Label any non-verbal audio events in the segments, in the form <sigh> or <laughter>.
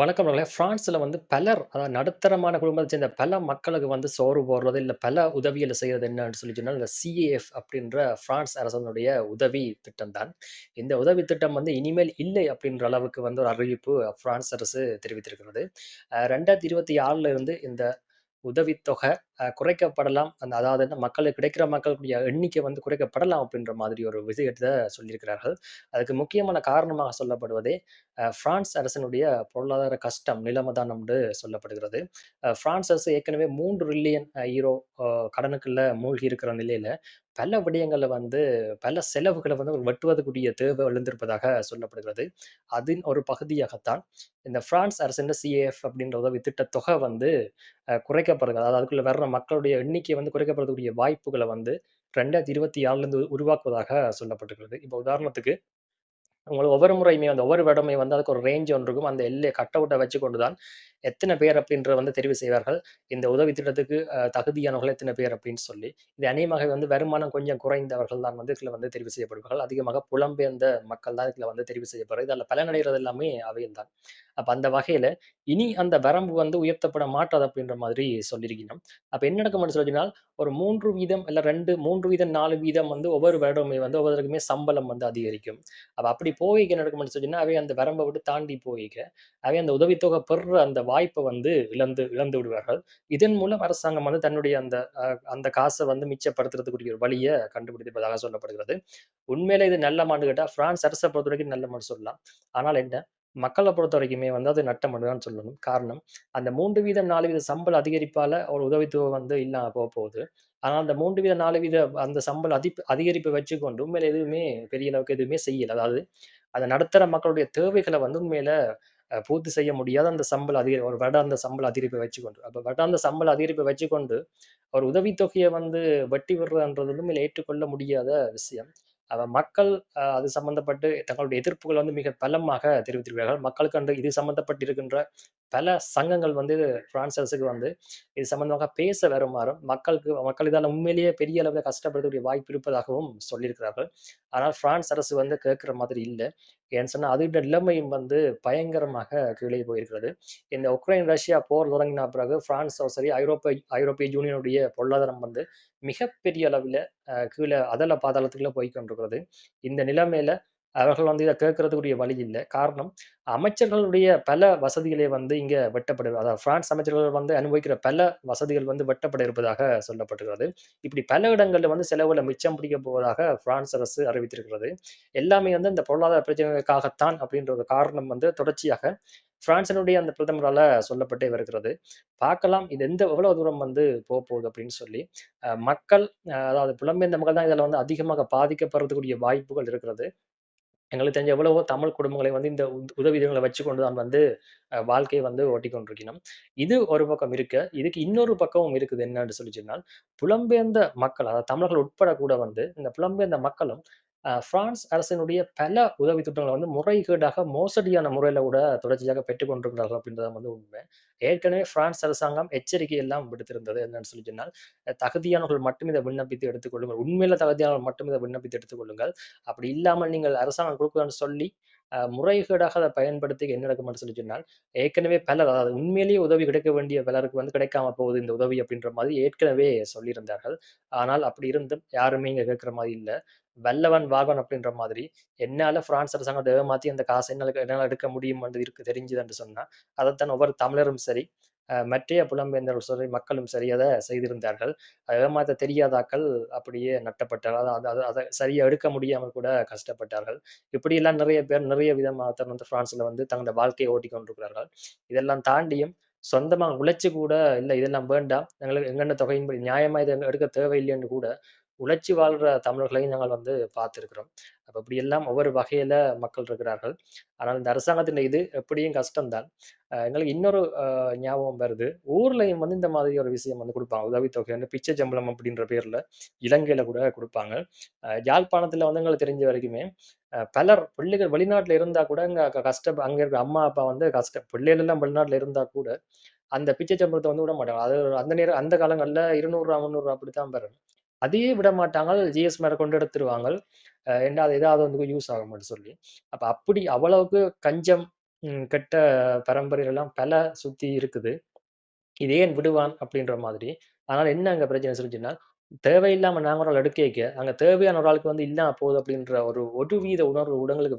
வணக்கம் நண்பர்களே. ஃப்ரான்ஸில் வந்து பலர் அதாவது நடுத்தரமான குடும்பத்தை சேர்ந்த பல மக்களுக்கு வந்து சோறு போடுறது, இல்லை பல உதவிகளை செய்கிறது என்னன்னு சொல்லி சொன்னால் இந்த சிஏஎஃப் அப்படின்ற ஃப்ரான்ஸ் அரசனுடைய உதவி திட்டம் தான். இந்த உதவி திட்டம் வந்து இனிமேல் இல்லை அப்படின்ற அளவுக்கு வந்து ஒரு அறிவிப்பு ஃப்ரான்ஸ் அரசு தெரிவித்திருக்கிறது. ரெண்டாயிரத்தி இருபத்தி ஆறில் இருந்து இந்த உதவித்தொகை குறைக்கப்படலாம். அந்த அதாவது என்ன மக்களுக்கு கிடைக்கிற மக்களுடைய எண்ணிக்கை வந்து குறைக்கப்படலாம் அப்படின்ற மாதிரி ஒரு விஷயத்தை சொல்லியிருக்கிறார்கள். அதுக்கு முக்கியமான காரணமாக சொல்லப்படுவதே, பிரான்ஸ் அரசினுடைய பொருளாதார கஷ்டம், நிலைமை என்று சொல்லப்படுகிறது. பிரான்ஸ் அரசு ஏற்கனவே மூன்று ரில்லியன் ஈரோ கடனுக்குள்ள மூழ்கி இருக்கிற நிலையில, பல விடயங்களை வந்து பல செலவுகளை வந்து வெட்டுவதற்குரிய தேவை எழுந்திருப்பதாக சொல்லப்படுகிறது. அதன் ஒரு பகுதியாகத்தான் இந்த பிரான்ஸ் அரசின் சிஏஎஃப் அப்படின்ற உதவி திட்ட தொகை வந்து குறைக்கப்படுகிறது அதாவது அதுக்குள்ள வர்ற மக்களுடைய எண்ணிக்கை வந்து குறைக்கப்படக்கூடிய வாய்ப்புகளை வந்து 2026ல இருந்து உருவாக்குவதாக சொல்லப்பட்டிருக்கிறது. இப்போ உதாரணத்துக்கு உங்களுக்கு ஒவ்வொரு முறையுமே வந்து ஒவ்வொரு வருடமே வந்து அதுக்கு ஒரு ரேஞ்ச் ஒன்று இருக்கும். அந்த எல்லை கட் வச்சு கொண்டு தான் எத்தனை பேர் அப்படின்ற வந்து தெரிவு செய்வார்கள். இந்த உதவி திட்டத்துக்கு தகுதியானவர்கள் எத்தனை பேர் அப்படின்னு சொல்லி. இது அநேகமாக வந்து வருமானம் கொஞ்சம் குறைந்தவர்கள் தான் வந்து இதுல வந்து தெரிவு செய்யப்படுவார்கள். அதிகமாக புலம்பெயர்ந்த மக்கள் தான் இதுல வந்து தெரிவு செய்யப்படுறது. இதுல பலனடைகிறது எல்லாமே அவையில் தான். அப்ப அந்த வகையில இனி அந்த வரம்பு வந்து உயர்த்தப்பட மாட்டாது அப்படின்ற மாதிரி சொல்லியிருக்கணும். அப்ப என்ன நடக்கும்னு சொன்னால், ஒரு மூன்று வீதம் இல்ல 2 3 வீதம் நாலு வீதம் வந்து ஒவ்வொரு வருடமே வந்து ஒவ்வொருக்குமே சம்பளம் வந்து அதிகரிக்கும். அப்ப அப்படி போகைக்கு என்ன நடக்கும்னு சொன்னா, அவை அந்த வரம்பை விட்டு தாண்டி போகைக்க, அவை அந்த உதவித்தொகை பெறுற அந்த வாய்ப்பை வந்து இழந்து இழந்து விடுவார்கள். இதன் மூலம் அரசாங்கம் வந்து தன்னுடைய அந்த அந்த காசை வந்து மிச்சப்படுத்துறதுக்குரிய ஒரு வழியை கண்டுபிடித்திருப்பதாக சொல்லப்படுகிறது. உண்மையிலே இது நல்ல மாண்டு கேட்டா, பிரான்ஸ் அரச பொறுத்தவரைக்கும் நல்லமான்னு சொல்லலாம். ஆனால் என்ன, மக்களை பொறுத்த வரைக்குமே வந்து அது நட்டம் மட்டும்தான் சொல்லணும். காரணம், அந்த மூன்று வீதம் நாலு வீத சம்பள அதிகரிப்பால் ஒரு உதவித்தொகை வந்து இல்லாம போகுது ஆனால் அந்த மூன்று வீத நாலு வீத அந்த சம்பள அதி அதிகரிப்பை வச்சுக்கொண்டு உண்மையிலே எதுவுமே பெரிய அளவுக்கு எதுவுமே செய்யல. அதாவது அந்த நடுத்தர மக்களுடைய தேவைகளை வந்து உண்மையில பூர்த்தி செய்ய முடியாத அந்த சம்பள அதிக ஒரு வருடாந்த சம்பள அதிகரிப்பை வச்சுக்கொண்டு. அப்போ வருடாந்த சம்பள அதிகரிப்பை வச்சுக்கொண்டு, ஒரு உதவித்தொகையை வந்து வெட்டி விடுறதுன்றது உண்மையில ஏற்றுக்கொள்ள முடியாத விஷயம். மக்கள் அது சம்பந்தப்பட்டு தங்களுடைய எதிர்ப்புகள் வந்து மிக பலமாக தெரிவித்திருக்கிறார்கள். மக்களுக்கு அந்த இது சம்பந்தப்பட்டிருக்கின்ற பல சங்கங்கள் வந்து பிரான்ஸ் அரசுக்கு வந்து இது சம்பந்தமாக பேச வருமாறும், மக்களுக்கு மக்கள் இதால் உண்மையிலேயே பெரிய அளவில் கஷ்டப்படுத்தக்கூடிய வாய்ப்பு இருப்பதாகவும் சொல்லியிருக்கிறார்கள். ஆனால் பிரான்ஸ் அரசு வந்து கேட்குற மாதிரி இல்லை ஏன்னு சொன்னால் அதோட நிலைமையும் வந்து பயங்கரமாக கீழே போயிருக்கிறது. இந்த உக்ரைன், ரஷ்யா போர் தொடங்கின பிறகு பிரான்ஸோ சரி, ஐரோப்பிய ஐரோப்பிய யூனியனுடைய பொருளாதாரம் வந்து மிகப்பெரிய அளவில் கீழே அதல பாதாளத்துக்குள்ளே போய்க் கொண்டிருக்கிறது. இந்த நிலைமையில அவர்கள் வந்து இதை கேட்கறதுக்குரிய வழி இல்லை காரணம், அமைச்சர்களுடைய பல வசதிகளே வந்து இங்க வெட்டப்படுது. அதாவது பிரான்ஸ் அமைச்சர்கள் வந்து அனுபவிக்கிற பல வசதிகள் வந்து வெட்டப்பட இருப்பதாக சொல்லப்பட்டுகிறது. இப்படி பல இடங்களில் வந்து செலவுல மிச்சம் பிடிக்க போவதாக பிரான்ஸ் அரசு அறிவித்திருக்கிறது. எல்லாமே வந்து இந்த பொருளாதார பிரச்சனைகளுக்காகத்தான் அப்படின்ற ஒரு காரணம் வந்து தொடர்ச்சியாக பிரான்சினுடைய அந்த பிரதமரால சொல்லப்பட்டே வருகிறது. பார்க்கலாம் இது எந்த எவ்வளவு தூரம் வந்து போப்போகுது அப்படின்னு சொல்லி. மக்கள் அதாவது புலம்பெயர்ந்த மக்கள் தான் இதில் வந்து அதிகமாக பாதிக்கப்படுறதுக்குரிய வாய்ப்புகள் இருக்கிறது. எங்களுக்கு தெரிஞ்ச எவ்வளவோ தமிழ் குடும்பங்களை வந்து இந்த உத் வச்சு கொண்டு தான் வந்து வாழ்க்கையை வந்து ஓட்டி கொண்டிருக்கணும் இது ஒரு பக்கம் இருக்கு. இதுக்கு இன்னொரு பக்கமும் இருக்குது என்னன்னு சொல்லி சொன்னால், புலம்பெயர்ந்த மக்கள் அதாவது தமிழர்கள் உட்பட கூட வந்து இந்த புலம்பெயர்ந்த மக்களும் பிரான்ஸ் அரசினுடைய பல உதவி திட்டங்களை வந்து முறைகேடாக, மோசடியான முறையில கூட தொடர்ச்சியாக பெற்றுக்கொண்டிருக்கிறார்கள் அப்படின்றத வந்து உண்மை. ஏற்கனவே பிரான்ஸ் அரசாங்கம் எச்சரிக்கை எல்லாம் விடுத்திருந்தது. என்னன்னு சொல்லி சொன்னால், தகுதியானவர்கள் மட்டும் இதை விண்ணப்பித்து எடுத்துக் கொள்ளுங்கள். உண்மையில தகுதியானவர்கள் மட்டும் இதை விண்ணப்பித்து எடுத்துக் கொள்ளுங்கள். அப்படி இல்லாமல் நீங்கள் அரசாங்கம் குடுக்குதுன்னு சொல்லி, முறைகேடாக அதை பயன்படுத்தி என்ன நடக்கும்னு சொல்லி சொன்னால், ஏற்கனவே பலர் அதாவது உண்மையிலேயே உதவி கிடைக்க வேண்டிய பலருக்கு வந்து கிடைக்காம போகுது இந்த உதவி அப்படின்ற மாதிரி ஏற்கனவே சொல்லியிருந்தார்கள். ஆனால் அப்படி இருந்தும் யாருமே இங்க கேட்கிற மாதிரி இல்ல. வல்லவன் வாகன் அப்படின்ற மாதிரி, என்னால பிரான்ஸ் அரசாங்கத்த ஏமாத்தி அந்த காசை என்னால என்னால் எடுக்க முடியும்ன்னு இருக்கு தெரிஞ்சதுன்னு சொன்னா, அதைத்தான் ஒவ்வொரு தமிழரும் சரி, மற்றைய புலம்பெயர்ந்தவர்கள் சரி, மக்களும் சரி அதை செய்திருந்தார்கள். ஏமாத்த தெரியாதாக்கள் அப்படியே நட்டப்பட்டார்கள். அதை அதை அதை சரியா எடுக்க முடியாமல் கூட கஷ்டப்பட்டார்கள். இப்படியெல்லாம் நிறைய பேர் நிறைய விதமாக வந்து பிரான்ஸ்ல வந்து தங்களுடைய வாழ்க்கையை ஓட்டிக் கொண்டிருக்கிறார்கள். இதெல்லாம் தாண்டியும் சொந்தமாக உழைச்சி கூட, இல்லை இதெல்லாம் வேண்டாம். எங்களுக்கு எங்கென்ன தொகையின்படி நியாயமா இதை எடுக்க தேவையில்லைன்னு கூட உழைச்சி வாழ்கிற தமிழர்களையும் நாங்கள் வந்து பார்த்திருக்கிறோம். அப்ப இப்படியெல்லாம் ஒவ்வொரு வகையில மக்கள் இருக்கிறார்கள். ஆனால் இந்த அரசாங்கத்தின் இது எப்படியும் கஷ்டம் தான். எங்களுக்கு இன்னொரு ஞாபகம் வருது. ஊர்லயும் வந்து இந்த மாதிரி ஒரு விஷயம் வந்து கொடுப்பாங்க உதவித்தொகை வந்து பிச்சை சம்பளம் அப்படின்ற பேரில் இலங்கையில் கூட கொடுப்பாங்க யாழ்ப்பாணத்தில் வந்து எங்களுக்கு தெரிஞ்ச வரைக்குமே, பலர் பிள்ளைகள் வெளிநாட்டில் இருந்தா கூட அங்க கஷ்ட அங்க இருக்கிற அம்மா, அப்பா வந்து கஷ்ட பிள்ளைகள் எல்லாம் இருந்தால் கூட, அந்த பிச்சை சம்பளத்தை வந்து விட மாட்டாங்க. அது அந்த நேரம் அந்த காலங்களில் ரூ. 200 ரூ. 300 அப்படித்தான் பெறணும். அதையே விட மாட்டாங்க. ஜிஎஸ் மேற்கொண்டு எடுத்துருவாங்க. என்ன அது ஏதாவது வந்து யூஸ் ஆகும்னு சொல்லி. அப்ப அப்படி அவ்வளவுக்கு கஞ்சம் கெட்ட பரம்பரைலாம் பல சுத்தி இருக்குது. "இது ஏன் விடுவான்?" அப்படின்ற மாதிரி. அதனால என்ன அங்க பிரச்சனை சொல்லிச்சுன்னா, தேவையில்லாம நாங்கள் ஒரு ஆள் எடுக்கைக்க, அங்கே தேவையான ஒரு ஆளுக்கு வந்து இல்லாமல் போகுது அப்படின்ற ஒரு ஒரு வீத உணர்வு ஊடகங்களுக்கு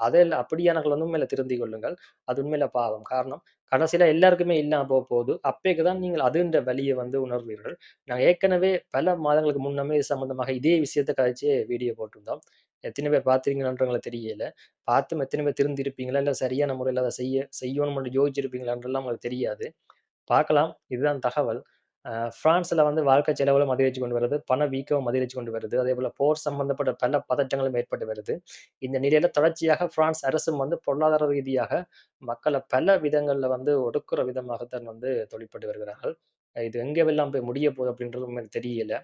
அதே இல்லை அப்படியானவர்கள் வந்து உண்மையில திருந்திக் கொள்ளுங்கள். அது உண்மையில பாவம். காரணம், கடைசியில எல்லாருக்குமே இல்லாமல் போக போகுது அப்பேக்கு தான் நீங்கள் அதுன்ற வழியை வந்து உணர்வீர்கள். நாங்கள் ஏற்கனவே பல மாதங்களுக்கு முன்னமே சம்மந்தமாக இதே விஷயத்த கதைச்சு வீடியோ போட்டிருந்தோம். எத்தனை பேர் பார்த்துருங்களான்றவங்களை தெரியல. பார்த்தும் எத்தனை பேர் திருந்திருப்பீங்களா? இல்லை சரியான முறையில் அதை செய்ய செய்யணும்னு யோசிச்சிருப்பீங்களான்றலாம் உங்களுக்கு தெரியாது. பார்க்கலாம். இதுதான் தகவல். பிரான்ஸில் வந்து வாழ்க்கை செலவுகளும் அதிகரித்து கொண்டு வருது. பணவீக்கம் அதிகரித்து கொண்டு வருது. அதே போல் போர் சம்பந்தப்பட்ட பல பதற்றங்களும் ஏற்பட்டு வருது. இந்த நிலையில தொடர்ச்சியாக பிரான்ஸ் அரசும் வந்து பொருளாதார ரீதியாக மக்களை பல விதங்களில் வந்து ஒடுக்குற விதமாகத்தான் வந்து தொழிற்பட்டு வருகிறார்கள். இது இது எங்கவெல்லாம் போய் முடிய போகுது அப்படின்றது தெரியல.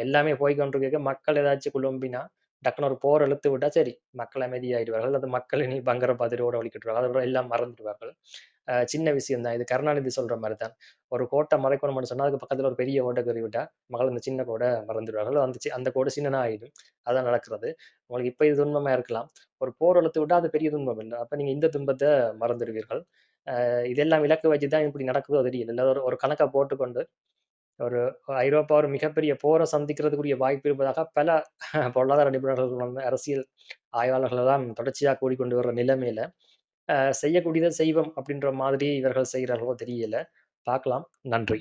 எல்லாமே போய் கொண்டிருக்க மக்கள் ஏதாச்சும் குழம்பினா, டக்குனு ஒரு போர் இழுத்து விட்டா சரி, மக்கள் அமைதியாயிடுவார்கள். அது மக்கள் இனி பங்கர பாத்துட்டு ஓட அதுக்கப்புறம் எல்லாம் மறந்துடுவார்கள் சின்ன விஷயம் தான். இது கருணாநிதி சொல்ற மாதிரி தான். ஒரு கோட்டை மறைக்கணும்னு சொன்னா, அதுக்கு பக்கத்துல ஒரு பெரிய கோட்ட கீறி விட்டா, மக்கள் அந்த சின்ன கோடை மறந்துடுவார்கள் அந்த சி அந்த கோடை சின்னதா ஆயிடும். அதான் நடக்கிறது. உங்களுக்கு இப்ப இது துன்பமா இருக்கலாம். ஒரு போர் இழுத்து விட்டா அது பெரிய துன்பம் இல்லை அப்ப நீங்க இந்த துன்பத்தை மறந்துடுவீர்கள். இதெல்லாம் இலக்கு வச்சு தான் இப்படி நடக்குதோ தெரியல. ஒரு ஒரு கணக்கை போட்டுக்கொண்டு, ஒரு ஐரோப்பா ஒரு மிகப்பெரிய போரை சந்திக்கிறதுக்குரிய வாய்ப்பு இருப்பதாக பல <laughs> பொருளாதார நிபுணர்கள் வந்து அரசியல் ஆய்வாளர்கள் எல்லாம் தொடர்ச்சியா கூடிக்கொண்டு வர்ற நிலைமையில, செய்யக்கூடியதை செய்யக்கூடியத செய்வோம் அப்படின்ற மாதிரி இவர்கள் செய்கிறார்களோ தெரியல. பார்க்கலாம். நன்றி.